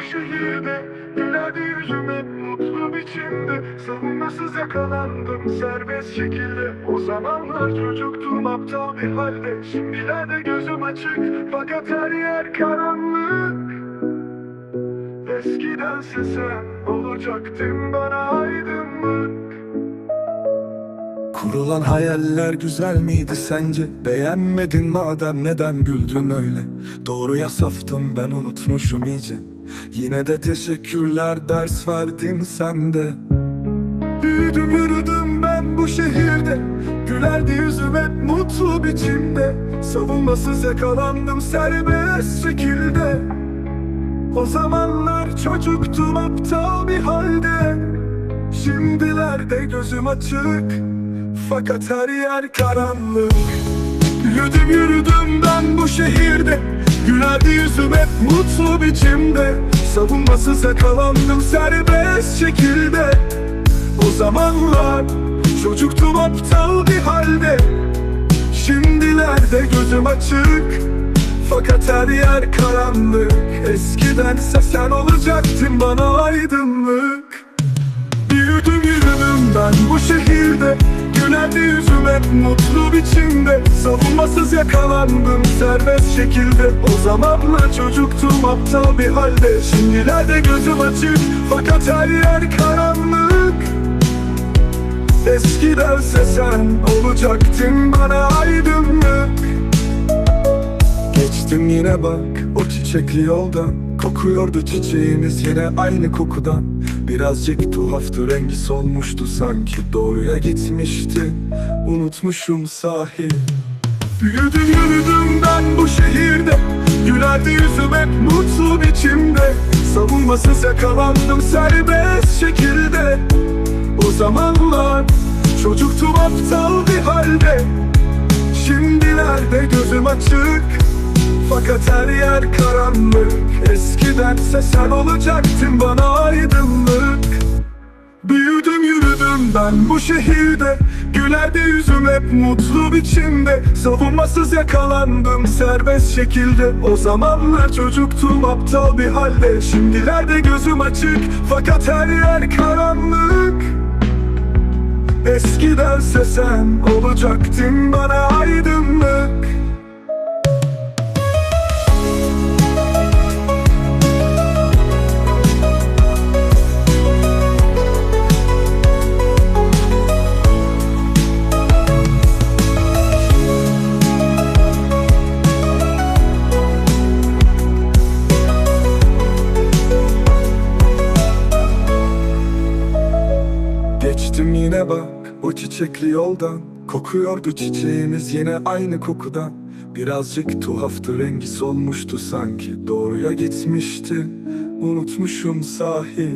bu şehirde Gülerdi yüzüm hep mutlu biçimde Savunmasız yakalandım serbest şekilde. O zamanlar çocuktum aptal bir halde. Şimdilerde gözüm açık fakat her yer karanlık. Eskidense sen olacaktın bana aydınlık. Kurulan hayaller güzel miydi sence? Beğenmedin madem neden güldün öyle? Doğruya saftım ben unutmuşum iyice Yine de teşekkürler ders verdin sen de Büyüdüm yürüdüm ben bu şehirde. Gülerdi yüzüm hep mutlu biçimde. Savunmasız yakalandım serbest şekilde. O zamanlar çocuktum aptal bir halde. Şimdilerde gözüm açık. Fakat her yer karanlık. Yürüdüm yürüdüm ben bu şehirde Gülerdi yüzüm hep mutlu biçimde. Savunmasız yakalandım serbest şekilde. O zamanlar çocuktum aptal bir halde. Şimdilerde gözüm açık. Fakat her yer karanlık. Eskidense sen olacaktın bana aydınlık. Büyüdüm yürüdüm ben bu şehirde Gülerdi yüzüm hep mutlu biçimde. Savunmasız yakalandım serbest şekilde. O zamanlar çocuktum aptal bir halde. Şimdilerde gözüm açık fakat her yer karanlık. Eskidense sen olacaktın bana aydınlık. Geçtim yine bak o çiçekli yoldan. Kokuyordu çiçeğimiz yine aynı kokudan Birazcık tuhaftı rengi solmuştu sanki. Doğruya gitmişti unutmuşum sahi. Yürüdüm yürüdüm ben bu şehirde. Gülerdi yüzüm hep mutlu biçimde. Savunmasız yakalandım serbest şekilde. O zamanlar çocuktum aptal bir halde. Şimdilerde gözüm açık Fakat her yer karanlık. Eskidense sen olacaktın bana aydınlık. Büyüdüm yürüdüm ben bu şehirde. Gülerdi yüzüm hep mutlu biçimde. Savunmasız yakalandım serbest şekilde. O zamanlar çocuktum aptal bir halde. Şimdilerde gözüm açık fakat her yer karanlık. Eskidense sen olacaktın bana aydınlık Geçtim yine bak o çiçekli yoldan. Kokuyordu çiçeğimiz yine aynı kokudan. Birazcık tuhaftı rengi solmuştu sanki. Doğruya gitmişti unutmuşum sahi